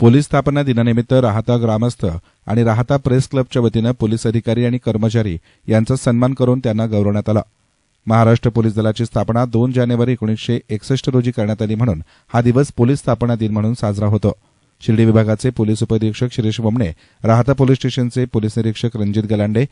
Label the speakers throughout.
Speaker 1: Police स्थापना दिनानिमित्त राहता ग्रामस्थ आणि राहता प्रेस क्लबच्या वतीनं पोलीस अधिकारी आणि कर्मचारी यांचा सन्मान करून त्यांना गौरवण्यात आला. महाराष्ट्र पोलीस दलाची स्थापना दोन जानेवारी एकोणीसशे एकसष्ट रोजी करण्यात आली म्हणून हा दिवस पोलीस स्थापना दिन म्हणून साजरा होतो. शिर्डी विभागाचे पोलीस उपनिरीक्षक शिरीष वमणे राहता पोलीस स्टेशनचे पोलीस निरीक्षक रणजित गलांडे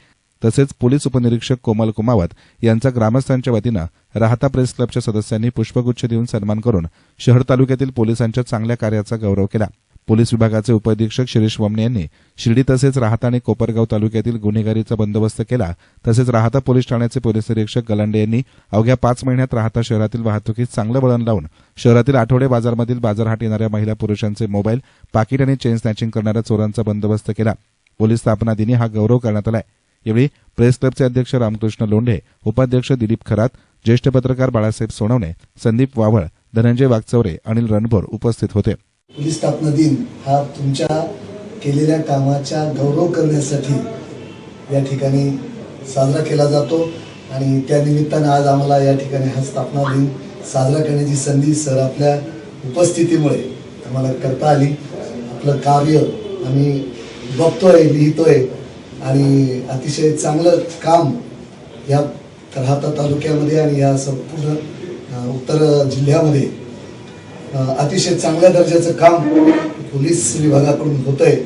Speaker 1: तसेच पोलीस उपनिरीक्षक कोमल कुमावत यांचा ग्रामस्थांच्या वतीनं राहता प्रेस क्लबच्या सदस्यांनी पुष्पगुच्छ देऊन सन्मान करून शहर तालुक्यातील पोलिसांच्या चांगल्या कार्याचा गौरव केला. पोलीस विभागाचे उपअधीक्षक शिरीष वमने यांनी शिर्डी तसेच राहता आणि कोपरगाव तालुक्यातील गुन्हेगारीचा बंदोबस्त केला. तसेच राहता पोलीस ठाण्याचे पोलीस निरीक्षक गलांडे यांनी अवघ्या पाच महिन्यात राहता शहरातील वाहतुकीत चांगलं वळण लावून शहरातील आठवडे बाजारमधील बाजारहाट येणाऱ्या महिला पुरुषांचे मोबाईल पाकिट आणि चेन स्नॅचिंग करणाऱ्या चोरांचा बंदोबस्त केला. पोलीस स्थापना दिनी हा गौरव करण्यात आला यावेळी प्रेस क्लबचे अध्यक्ष रामकृष्ण लोंढे उपाध्यक्ष दिलीप खरात ज्येष्ठ पत्रकार बाळासाहेब सोनवणे संदीप वावळ धनंजय वागचौरे अनिल रणभोर उपस्थित होते.
Speaker 2: पोलीस स्थापना दिन हा तुमच्या केलेल्या कामाच्या गौरव करण्यासाठी या ठिकाणी साजरा केला जातो आणि त्यानिमित्तानं आज आम्हाला या ठिकाणी हा स्थापना दिन साजरा करण्याची संधी सर आपल्या उपस्थितीमुळे आम्हाला करता आली. आपलं कार्य आम्ही बघतोय लिहितोय आणि अतिशय चांगलं काम या राहता तालुक्यामध्ये आणि या संपूर्ण उत्तर जिल्ह्यामध्ये अतिशय चांगल्या दर्जाचं काम पोलीस विभागाकडून होतंय.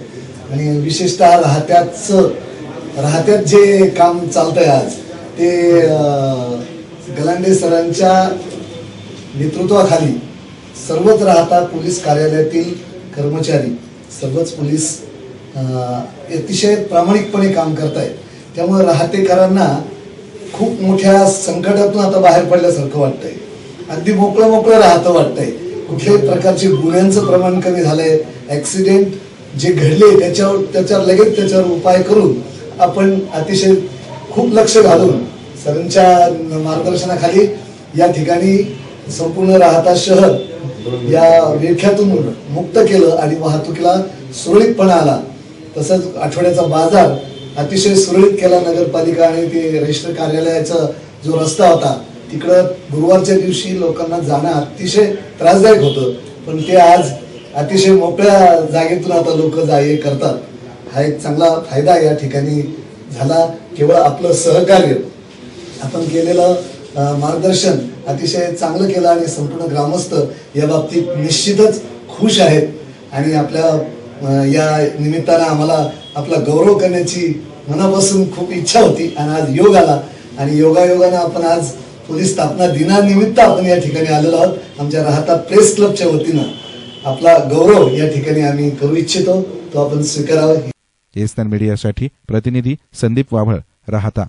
Speaker 2: आणि विशेषतः राहत्याच राहत्यात जे काम चालतंय आज ते गलांडे सरांच्या नेतृत्वाखाली सर्वच राहता पोलीस कार्यालयातील कर्मचारी. सर्वच पोलीस अतिशय प्रामाणिकपणे काम करतायत. त्यामुळे राहतेकरांना खूप मोठ्या संकटातून आता बाहेर पडल्यासारखं वाटतंय. अगदी मोकळं मोकळं राहतं वाटतंय. कुठल्याही प्रकारचे गुन्ह्यांचं प्रमाण कमी झालंय. ऍक्सिडेंट जे घडले त्याच्यावर त्याच्यावर लगेच त्याच्यावर उपाय करून आपण अतिशय खूप लक्ष घालून सरांच्या मार्गदर्शनाखाली या ठिकाणी संपूर्ण राहता शहर या विळख्यातून मुक्त केलं आणि वाहतुकीला सुरळीतपणा आला. तसंच आठवड्याचा बाजार अतिशय सुरळीत केला नगरपालिका आणि ते रजिस्टर कार्यालयाचा जो रस्ता होता तिकडं गुरुवारच्या दिवशी लोकांना जाणं अतिशय त्रासदायक होतं. पण ते आज अतिशय मोकळ्या जागेतून आता लोक जा ये करतात. हा एक चांगला फायदा या ठिकाणी झाला. केवळ आपलं सहकार्य. आपण केलेलं मार्गदर्शन अतिशय चांगलं केलं आणि संपूर्ण ग्रामस्थ या बाबतीत निश्चितच खुश आहेत. आणि आपल्या या निमित्तानं आम्हाला आपला गौरव करण्याची मनापासून खूप इच्छा होती आणि आज योग आला. आणि योगायोगानं आपण आज पोलीस स्थापना दिनानिमित्त आपण या ठिकाणी आलेलो आहोत. आमच्या राहता प्रेस क्लबच्या वतीनं. आपला गौरव या ठिकाणी आम्ही करू इच्छितो. तो आपण स्वीकारावा.
Speaker 1: एस्तान मीडियासाठी प्रतिनिधी संदीप वाभळ राहता.